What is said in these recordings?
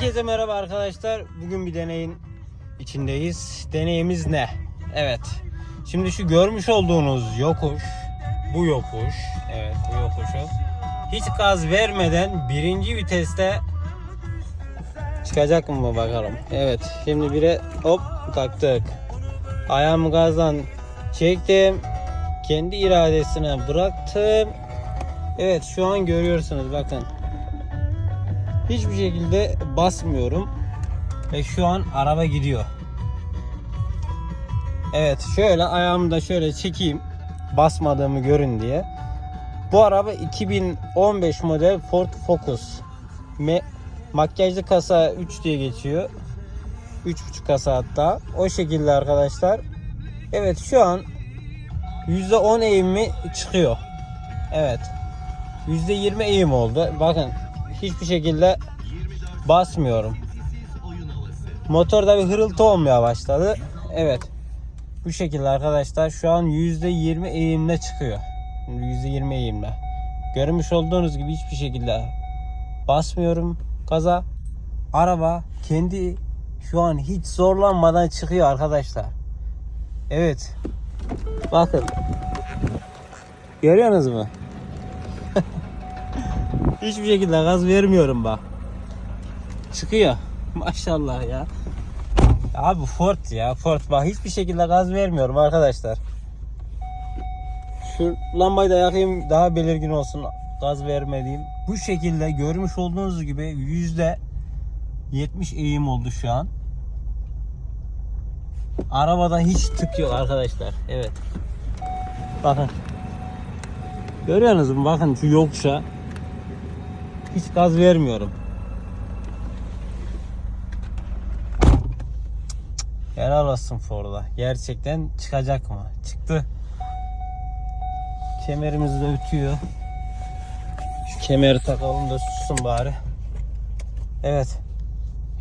Herkese merhaba arkadaşlar. Bugün bir deneyin içindeyiz. Deneyimiz ne? Evet. Şimdi şu görmüş olduğunuz yokuş, bu yokuş, evet bu yokuşu hiç gaz vermeden birinci viteste çıkacak mı bakalım. Evet. Şimdi bire hop taktık. Ayağımı gazdan çektim. Kendi iradesine bıraktım. Evet şu an görüyorsunuz bakın. Hiçbir şekilde basmıyorum. Ve şu an araba gidiyor. Evet şöyle ayağımı da şöyle çekeyim. Basmadığımı görün diye. Bu araba 2015 model Ford Focus. Me makyajlı kasa 3 diye geçiyor. 3.5 kasa hatta. O şekilde arkadaşlar. Evet şu an %10 eğimi çıkıyor. Evet. %20 eğim oldu. Bakın hiçbir şekilde basmıyorum. Motorda bir hırıltı olmaya başladı. Evet. Bu şekilde arkadaşlar şu an %20 eğimle çıkıyor. %20 eğimle. Görmüş olduğunuz gibi hiçbir şekilde basmıyorum gaza. Araba kendi şu an hiç zorlanmadan çıkıyor arkadaşlar. Evet. Bakın. Görüyorsunuz mu? Hiçbir şekilde gaz vermiyorum bak. Çıkıyor. Maşallah ya. Abi Ford ya Ford bak hiçbir şekilde gaz vermiyorum arkadaşlar. Şu lambayı da yakayım daha belirgin olsun gaz vermediğim. Bu şekilde görmüş olduğunuz gibi yüzde 70 eğim oldu şu an. Arabada hiç tık yok arkadaşlar. Evet. Bakın. Görüyorsunuz mu? Bakın şu yokuşa. Hiç gaz vermiyorum. Helal olsun Ford'a. Gerçekten çıkacak mı? Çıktı. Kemerimiz de ötüyor. Şu kemeri takalım da sussun bari. Evet.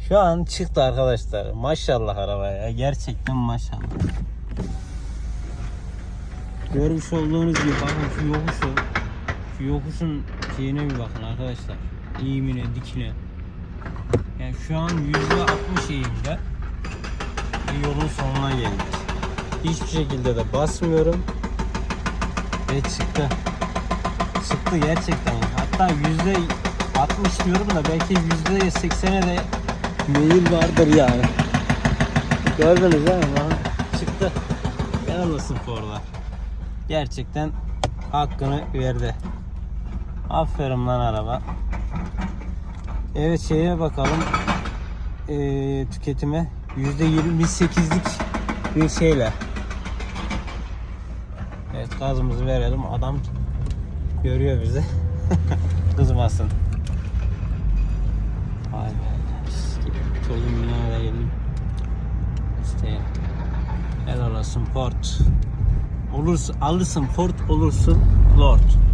Şu an çıktı arkadaşlar. Maşallah arabaya. Gerçekten maşallah. Görmüş olduğunuz gibi bakın şu yokuşu. Şu yokuşun şeyine bir bakın arkadaşlar. Eğimine, dikine. Yani şu an %60 eğimde. Yolun sonuna geldik. Hiçbir şekilde de basmıyorum. Ve çıktı. Çıktı gerçekten. Hatta yüzde 60 diyorum da belki yüzde 80'e de meyil vardır yani. Gördünüz değil mi? Çıktı. Olsun Ford'a. Gerçekten hakkını verdi. Aferin lan araba. Evet şeye bakalım. Ee, tüketime %28'lik bir şeyle. Evet gazımızı verelim. Adam görüyor bizi. Kızmasın. Vay be. Çoluğum yine de geldim. İşte helal olsun Ford. Olursun, alırsın Ford olursun Lord.